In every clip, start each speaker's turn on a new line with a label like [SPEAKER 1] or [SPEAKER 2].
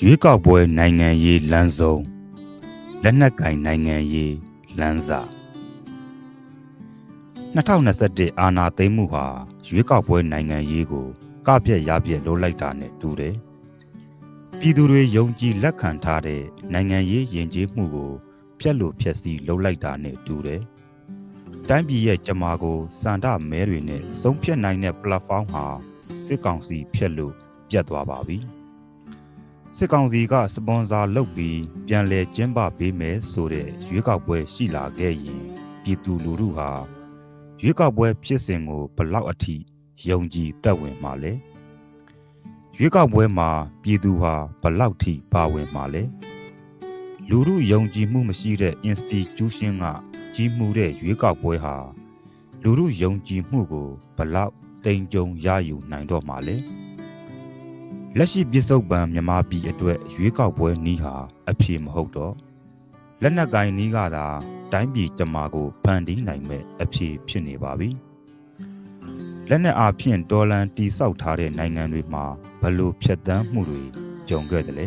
[SPEAKER 1] ရွေးကောက်ပွဲနိုင်ငံရေးလမ်းဆုံးလက်နက်ကင်နိုင်ငံရေးလမ်းစာ2021အာဏာသိမ်းမှုဟာရွေးကောက်ပွဲနိုင်ငံရေးကိုကပြက်ရပြက်လုပ်လိုက်တာနဲ့တူတယ်။ပြည်သူတွေယုံကြည်လက်ခံထားတဲ့နိုင်ငံရေးယဉ်ကျေးမှုကိုဖျက်လို့ဖျက်ဆီးလုပ်လိုက်တာနဲ့တူတယ်။တိုင်းပြည်ရဲ့ကြမာကိုစန္ဒမဲတွေနဲ့ဆုံးဖြတ်နိုင်တဲ့ platform ဟာစစ်ကောင်စီဖျက်လို့ပြတ်သွားပါပြီ။ စစ်ကောင်စီကစပွန်ဆာလုပ်ပြီးပြန်လည်ကျင်းပပေးမယ်ဆိုတဲ့ရွေးကောက်ပွဲရှိလာခဲ့ရင်ပြည်သူလူထုဟာရွေးကောက်ပွဲဖြစ်စဉ်ကိုဘလောက်အထိယုံကြည်သက်ဝင်မှာလဲရွေးကောက်ပွဲမှာပြည်သူဟာဘလောက်ထိပါဝင်မှာလဲလူထုယုံကြည်မှုမရှိတဲ့ institution ကကြီးမှုတဲ့ရွေးကောက်ပွဲဟာလူထုယုံကြည်မှုကိုဘလောက်တိမ်ကြုံရယူနိုင်တော့မှာလဲ လက်ရှိပြည်စုံပံမြန်မာပြည်အတွက်ရွေးကောက်ပွဲနီးဟာအဖြေမဟုတ်တော့လက်နက်ကိုင်နီးကသာတိုင်းပြည်ကြမာကိုဖန်တီးနိုင်မဲ့အဖြေဖြစ်နေပါပြီလက်နက်အားဖြင့်ဒေါ်လန်တိဆောက်ထားတဲ့နိုင်ငံတွေမှာဘလို့ဖြတ်တန်းမှုတွေကြုံခဲ့တယ်လေ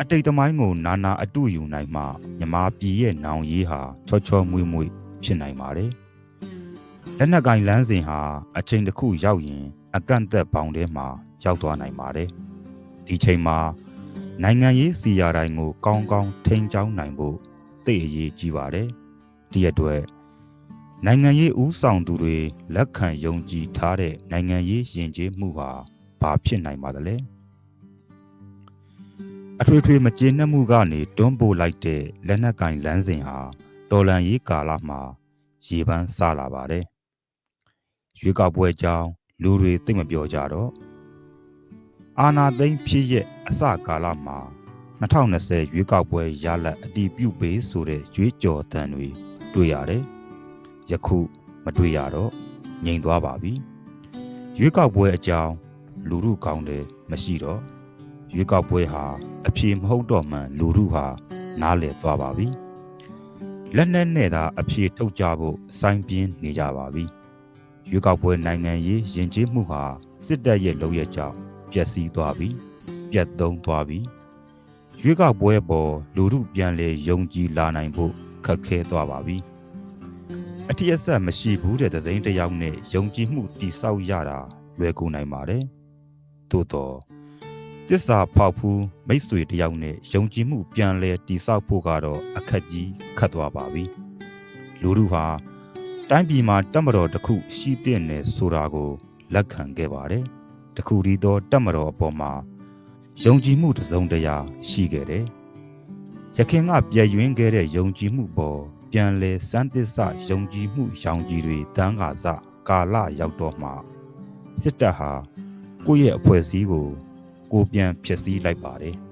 [SPEAKER 1] အတိတ်သမိုင်းကိုနာနာအတုယူနိုင်မှမြမာပြည်ရဲ့နောင်ရေးဟာချောချောမွေ့မွေ့ဖြစ်နိုင်ပါတယ် လက်နက်ကင်လမ်းစဉ်ဟာအချိန်တစ်ခုရောက်ရင် အကန့်အသတ်ဘောင်ထဲမှာရောက်သွားနိုင်ပါတယ်ဒီချိန်မှာနိုင်ငံရေးစီယာတိုင်းကို ကောင်းကောင်းထိန်းကျောင်းနိုင်ဖို့သိအရေးကြီးပါတယ်ဒီအတွက်နိုင်ငံရေးဥဆောင်သူတွေလက်ခံယုံကြည်ထားတဲ့နိုင်ငံရေးယဉ်ကျေးမှုဟာဘာဖြစ်နိုင်ပါသလဲအထွေထွေမကျေနပ်မှုကနေတွန်းပို့လိုက်တဲ့လက်နက်ကင်လမ်းစဉ်ဟာတော်လန်ရေးကာလမှာရေပန်းစလာပါတယ် ရွေးကောက်ပွဲကြောင်းလူတွေသိမပြောကြတော့အာနာသိန်းဖြစ်ရဲ့အစကာလမှာ2020ရွေးကောက်ပွဲရလဒ်အတီးပြုတ်ပေးဆိုတဲ့ကြွေးကြော်သံတွေတွေ့ရတယ်။ယခုမတွေ့ရတော့ငြိမ်သွားပါပြီ။ရွေးကောက်ပွဲအကြောင်းလူမှုကောင်းတယ်မရှိတော့ရွေးကောက်ပွဲဟာအပြေမဟုတ်တော့မှန်လူမှုဟာနားလည်သွားပါပြီ။လက်နဲ့နဲ့သာအပြေထုတ်ကြဖို့စိုင်းပြင်းနေကြပါပြီ။ ရွေးကောက်ပွဲနိုင်ငံရေးယဉ်ကျေးမှုဟာစစ်တပ်ရဲ့လုပ်ရကြောင်းပျက်စီးသွားပြီပြတ်သုံးသွားပြီရွေးကောက်ပွဲပေါ်လူမှုပြန်လေယုံကြည်လာနိုင်ဖို့ခက်ခဲသွားပါပြီအထီးအဆက်မရှိဘူးတဲ့သစိမ်းတယောက်နဲ့ယုံကြည်မှုတိဆောက်ရတာလွယ်ကူနိုင်ပါတယ်သို့တော့တစ္ဆာဖောက်ဖူးမိတ်ဆွေတယောက်နဲ့ယုံကြည်မှုပြန်လဲတိဆောက်ဖို့ကတော့အခက်ကြီးခတ်သွားပါပြီလူမှုဟာ တိုင်းပြည်မှာတက်မတော်တစ်ခုရှိတဲ့နယ်ဆိုတာကိုလက်ခံခဲ့ပါတယ်တခုတည်းသောတက်မတော်အပေါ်မှာယုံကြည်မှုတစုံတရာရှိခဲ့တယ်။ရခင်ကပြည့်ရွင်းခဲ့တဲ့ယုံကြည်မှုပေါ်ပြန်လဲစမ်းသစ်စယုံကြည်မှုရောင်ကြီးတွေတန်းကာစကာလရောက်တော့မှစစ်တပ်ဟာကိုယ့်ရဲ့အဖွဲ့အစည်းကို ကိုပြန်ဖျက်ဆီးလိုက်ပါတယ်။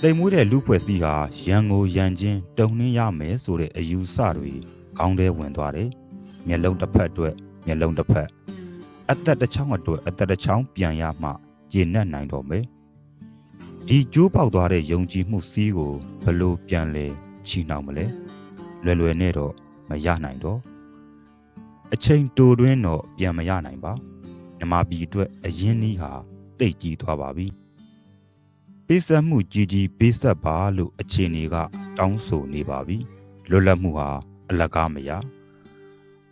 [SPEAKER 1] တိမ်မွေးတဲ့လူဖွဲ့စည်းဟာရန်ကိုရန်ချင်းတုံနှင်းရမယ်ဆိုတဲ့အယူဆတွေ ခေါင်းထဲဝင်သွားတယ်။မျက်လုံးတစ်ဖက်အတွက်မျက်လုံးတစ်ဖက်အသက်တစ်ချောင်းအတွက်အသက်တစ်ချောင်းပြန်ရမှကျေနပ်နိုင်တော့မယ်ဒီကျိုးပေါက်သွားတဲ့ယုံကြည်မှုစီးကိုဘလို့ပြန်လဲချီနှောင်မလဲလွယ်လွယ်နဲ့တော့မရနိုင်တော့အချိန်တိုတွင်းတော့ပြန်မရနိုင်ပါမြမပြည်အတွက်အရင်နီးဟာတိတ်ကြီးသွားပါပြီပေးဆက်မှုကြီးကြီးပေးဆက်ပါလို့အခြေအနေက တောင်းဆိုနေပါပြီလွတ်လပ်မှုဟာ အလကားမရ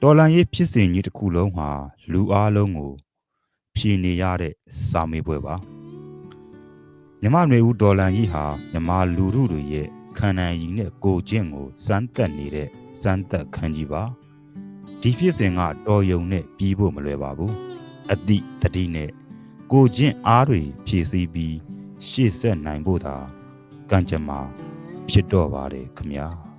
[SPEAKER 1] တော်လန်ရေးဖြစ်စဉ်ကြီးတစ်ခုလုံးဟာလူအားလုံးကို ဖြည်နေရတဲ့စာမေးပွဲပါမြမနွေဦးဒေါ်လန်ကြီးဟာမြမလူထုတွေရဲ့ခန္ဓာရည်နဲ့ကိုကျင့်ကိုစမ်းသက်နေတဲ့စမ်းသက်ခန်းကြီးပါဒီဖြစ်စဉ်ကတော်ယုံနဲ့ပြီးဖို့မလွယ်ပါဘူးအတိတတိနဲ့ကိုကျင့်အားတွေဖြည့်ဆည်းပြီးရှေ့ဆက်နိုင်ဖို့သာကံကြမ္မာဖြစ်တော့ပါတယ်ခမညာ